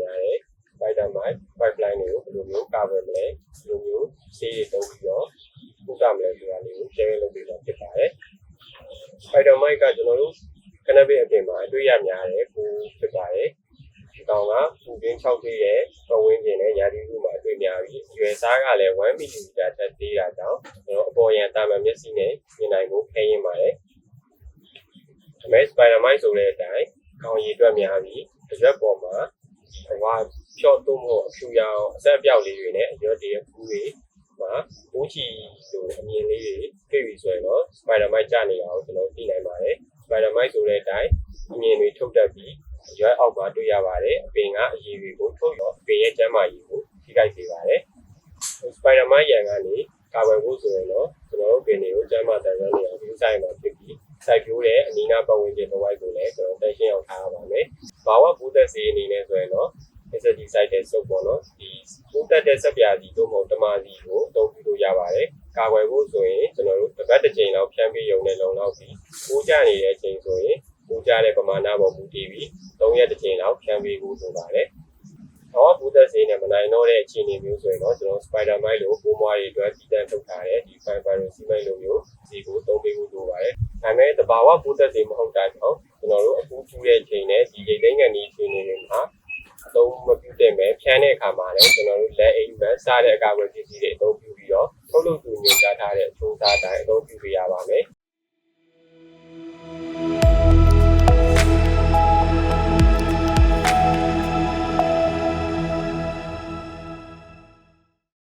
များတဲ့ spider mite pipeline တွေကိုဘယ်လိုမျိုးကာကွယ်မလဲဘယ်လိုမျိုးဆေးတွေတုံးပြီးတော့ကုသမလဲဆိုတာလေးကို share လုပ်ပေးတော့ဖြစ်ပါတယ် spider mite ကကျွန်တော်တို့ကနဘစ်အပြင်မှာအတွေ့ရများတယ်ကိုဖြစ်ပါတယ်ဒီကောင်ကပူပြင်း6သေးရဲ့ပတ်ဝန်းကျင်နဲ့ရာသီဥတုမှာအတွေ့များပြီးရွယ်စားကလည်း1 mm ထက်သေးတာကြောင့်ကျွန်တော်အပေါ်ရန်တာမန်မျက်စိနဲ့မြင်နိုင်ဖို့ခဲရင်ပါတယ်အမေ spider mite ဆိုတဲ့အတိုင်းကောင်ရည်အတွက်များပြီးအရွက်ပေါ်မှာ ဟွာဖြော့သွုံးဖို့အဖြူရောင်အဆက်အပြောက်လေးတွေနဲ့အရွက်တွေကူးတွေမှာဘူးချီလိုအမြင်လေးတွေတွေ့ပြီဆိုရင်တော့ spider mite ကျနေတာကိုကျွန်တော်သိနိုင်ပါတယ် spider mite ဆိုတဲ့အတိုင်းအမြင်တွေထုတ်တတ်ပြီးအရွက်အောက်မှာတွေ့ရပါတယ်အပင်ကအရည်တွေကိုထုတ်ရောအပင်ရဲ့ကျန်းမာရေးကိုထိခိုက်စေပါတယ် spider mite ရန်ကနေကာဝယ်ဖို့ဆိုရင်တော့ကျွန်တော်တို့ပင်တွေကိုကျန်းမာတဲ့ရန်နေအောင်ဒီဆိုင်မှာဖြစ်ပြီးစိုက်ပျိုးတဲ့အနီးနားပတ်ဝန်းကျင်တစ်ဝိုက်ကိုလည်းကျွန်တော်တက်ရှင်းအောင်ထားရပါမယ်။ဘာဝပူ သက်စေးအနေနဲ့ဆိုရင်တော့ insecticide တဲ့စုပ်ပေါ့နော်ဒီပူသက်တဲ့ဆက်ပြာစီတို့မဟုတ်တမာစီကိုအသုံးပြုလို့ရပါတယ်။ကာဝယ်ဖို့ဆိုရင်ကျွန်တော်တို့တစ်ပတ်တစ်ချိန်လောက်ဖြန်းပေးရုံနဲ့လုံလောက်ပြီးပူကြနေတဲ့အချိန်ဆိုရင်ပူကြတဲ့ပမာဏပေါ်မူတည်ပြီး၃ရက်တစ်ချိန်လောက်ဖြန်းပေးဖို့လိုပါတယ်။ ဘာဝပူသက်စေးနဲ့မနိုင်တော့တဲ့အခြေအနေမျိုးဆိုရင်တော့ကျွန်တော် spider mite လို့ပိုးမွားတွေအတွက်တည်တံ့ထုတ်ထားတဲ့ဒီ fiber စီမိုင်းလိုမျိုးစီကိုသုံးပေးဖို့လိုပါတယ်။ဒါပေမဲ့တဘာဝပူသက်စေးမဟုတ်တာကြောင့်ကျွန်တော်တို့အပူပြူတဲ့အချိန်နဲ့ဒီရိတ်သိမ်းကန်ဒီအခြေအနေတွေမှာအသုံးမပြုတဲ့မဲ့ဖြန်းတဲ့အခါမှာလည်းကျွန်တော်တို့လက်အိမ်ဘက်စားတဲ့အကာအကွယ်ပစ္စည်းတွေအသုံးပြုပြီးတော့ထုတ်လုပ်သူညွှန်ကြားထားတဲ့အချိုးစားတိုင်းအသုံးပြုပေးရပါမယ်